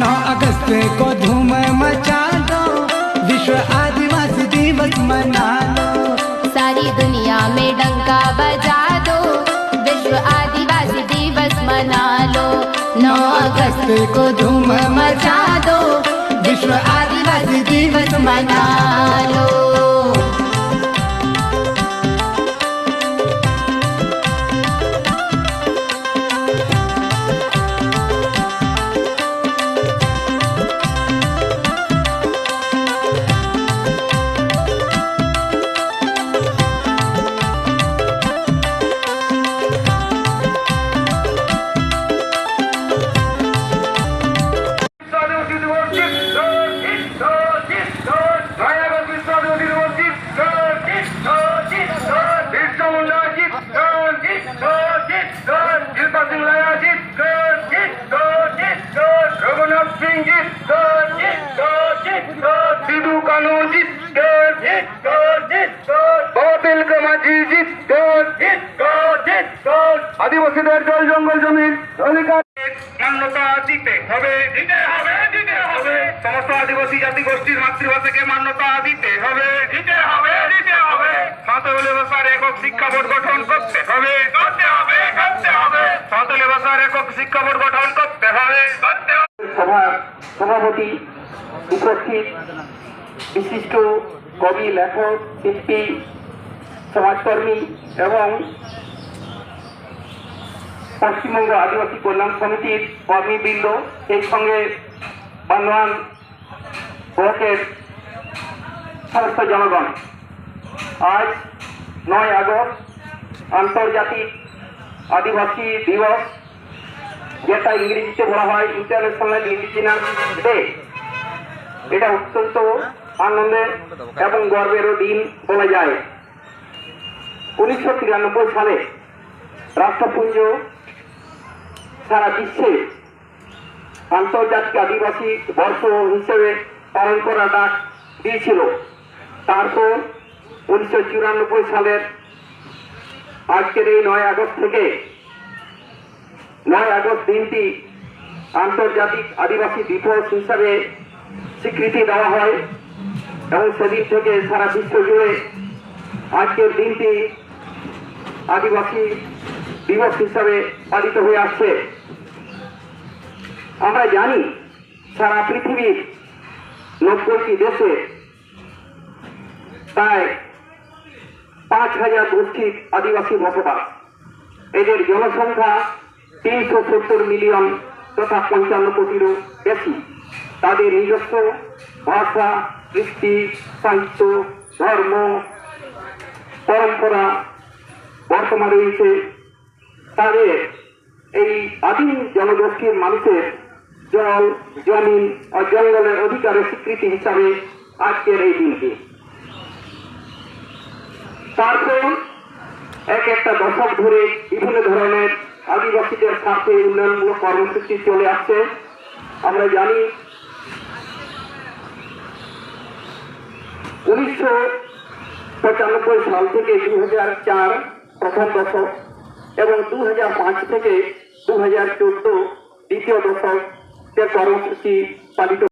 नौ अगस्त को धूम मचा दो, विश्व आदिवासी दिवस मना लो सारी दुनिया में डंका बजा दो, विश्व आदिवासी दिवस मना लो। 9 अगस्त को धूम मचा दो, विश्व आदिवासी दिवस मना लो। কানু জিত বাতিল আদিবাসীদের জল জঙ্গল জমির অধিকার। মান্যতা দিতে হবে দিতে হবে দিতে হবে। সমস্ত আদিবাসী জাতি গোষ্ঠীর মাতৃভাষাকে মান্যতা দিতে হবে দিতে হবে দিতে হবে। সাঁওতালি ভাষার একক শিক্ষা বোর্ড গঠন করতে হবে করতে হবে করতে হবে। সাঁওতালি ভাষার একক শিক্ষা বোর্ড গঠন করতে হবে করতে হবে। সভাপতি উপস্থিত। বিশিষ্ট কবি, লেখক, শিল্পী, সমাজকর্মী এবং পশ্চিমবঙ্গ আদিবাসী কল্যাণ সমিতির কর্মীবৃন্দ এই সঙ্গে বান্ধবান ব্লকের সমস্ত জনগণ। আজ নয় আগস্ট, আন্তর্জাতিক আদিবাসী দিবস, যেটা ইংরেজিতে বলা হয় ইন্টারন্যাশনাল ইন্ডিজিনাস ডে এটা অত্যন্ত আনন্দের এবং গর্বেরও দিন বলা যায়। উনিশশো তিরানব্বই সালে রাষ্ট্রপুঞ্জ সারা বিশ্বে আন্তর্জাতিক আদিবাসী বর্ষ হিসেবে পালন করা ডাক দিয়েছিল। তারপর উনিশশো চুরানব্বই সালের আজকের এই নয় আগস্ট থেকে নয় আগস্ট দিনটি আন্তর্জাতিক আদিবাসী দিবস হিসাবে স্বীকৃতি দেওয়া হয়। এবং সেদিন থেকে সারা বিশ্ব জুড়ে আজকের দিনটি আদিবাসী দিবস হিসাবে পালিত হয়ে আসছে। আমরা জানি সারা পৃথিবীর নব্বইটি দেশে প্রায় পাঁচ হাজার গোষ্ঠীর আদিবাসী বসবাস। এদের জনসংখ্যা তিনশো সত্তর মিলিয়ন তথা পঞ্চান্ন কোটিরও বেশি। তাদের নিজস্ব ভাষা কৃষ্টি সাহিত্য, ধর্ম, পরম্পরা বর্তমান রয়েছে। তাদের এই আদিম জনগোষ্ঠীর মানুষের জল, জমিন ও জঙ্গলের অধিকারের স্বীকৃতি হিসাবে আজকের এই দিনটি। তারপর এক একটা দশক ধরে বিভিন্ন ধরনের আদিবাসীদের স্বার্থে উন্নয়নমূলক কর্মসূচি চলে আসছে। আমরা জানি উনিশশো পঁচানব্বই সাল থেকে দু হাজার চার প্রথম দশক এবং দু হাজার পাঁচ থেকে দু হাজার চোদ্দ দ্বিতীয় দশক কর্মসূচি পালিত